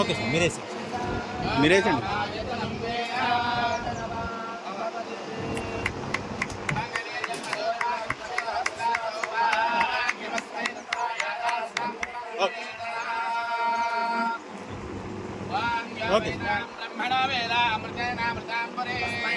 Okay sir మీరే sir. మీరేసండి okay. బ్రహ్మణో వేద అమృతేనామృతాంబరే యావదేర్వై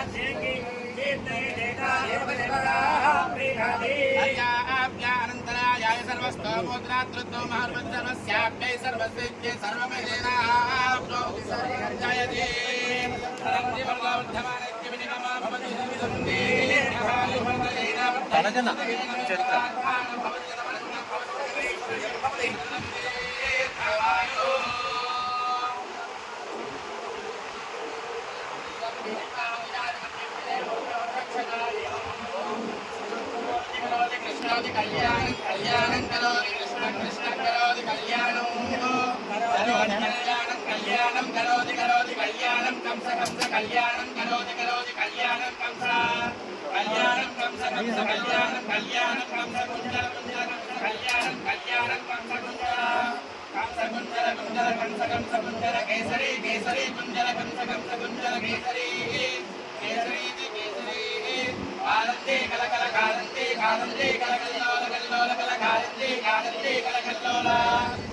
सर्वस्तमोद्रातृत्वो महार्वजनस्याप्यै सर्वसिद्धे सर्वमेनाप्नोति सर्वं चरित्र వినిగమా భవతి సంవిదంతి అనగన చరిత్ర కృష్ణోది కళ్యాణం కళ్యాణం కరోది కృష్ణ కృష్ణ కరోది కళ్యాణం. కళ్యాణం కళ్యాణం కరోది కరోది కళ్యాణం కంస కంస కళ్యాణం కరోది కరోది కళ్యాణం కంస. కళ్యాణం కంస కంస కళ్యాణం కళ్యాణం కంస కుంజల కుంజల కంస కళ్యాణం కళ్యాణం కంస కుంజల కంస కుంజల కుంజల కంస కంస కుంజల కేసరి కేసరి కుంజల కంస కంస కుంజల కేసరి కేసరి కేసరి. కాలంతే కాలంతే కల కల్లోల కల్లోల కల కాలంతే కాలంతే కల కల్లోల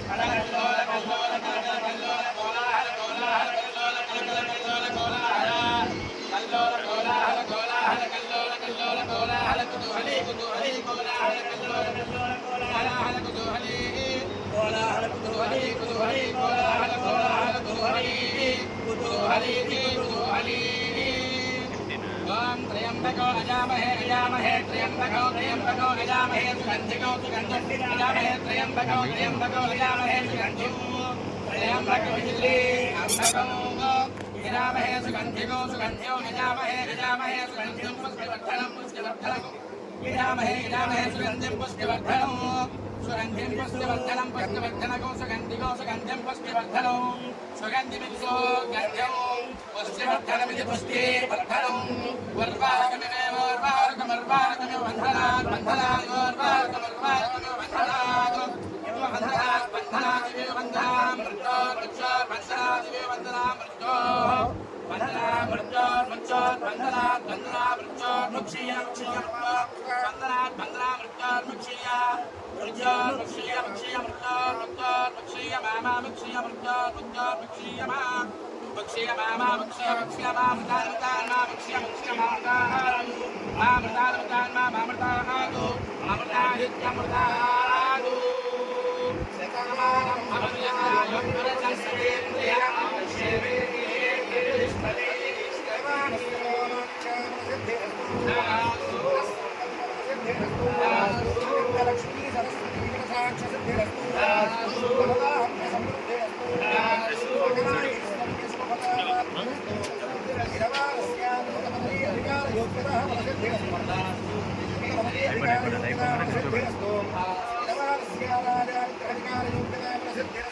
కల కల్లోల కల్లోల కల కల కల్లోల కోలాహల కోలాహల కల్లోల కల కల కల్లోల కోలాహల కల్లోల కోలాహల కోలాహల కల్లోల కల్లోల కోలాహల కుతూహలి కుతూహలి కోలాహల కల్లోల కల్లోల కోలాహల కుతూహలి కోలాహల కుతూహలి కుతూహలి కోలాహల కోలాహల కుతూహలి కుతూహలి కుతూహలి ఓం త్రయంబకో అజామహే అజామహే త్రయంబకో త్రయంబకో అజామహే సుగంధికో సుగంధి అజామహే త్రయంబకో త్రయంబకో అజామహే సుగంధి త్రయంబక విజిలి అంబకం అజామహే సుగంధికో సుగంధ్యో అజామహే అజామహే సుగంధిం పుష్పవర్ధనం పుష్పవర్ధనం ఇజామహే ఇజామహే సుగంధిం పుష్పవర్ధనం సుగంధిం పుష్పవర్ధనం పుష్పవర్ధనకో సుగంధికో సుగంధిం పుష్పవర్ధనం సుగంధిమిత్సో గంధ్యం పుష్టివర్ధనమితి పుష్టి మృత్యో ముక్షీయ ముక్షీయ బంధనాత్ బంధనా మృత్యో ముక్షీయ మృత్యో ముక్షీయ ముక్షీయ మృత్యో మృత్యో ముక్షీయ మామా ముక్షీయ మృత్యో మృత్యో ముక్షీయ మా ముక్షీయ మామా ముక్షీయ ముక్షీయ మా మృతాన్ మా ముక్షీయ ముక్షీయ మా మృతాన్ మా మృతాన్ మృతాన్ మా మా మృతాహాదు మా మృతాదిత్యమృతాహాదు శతమానం భవతి యథాయం పురజస్యేంద్రియం సత్యా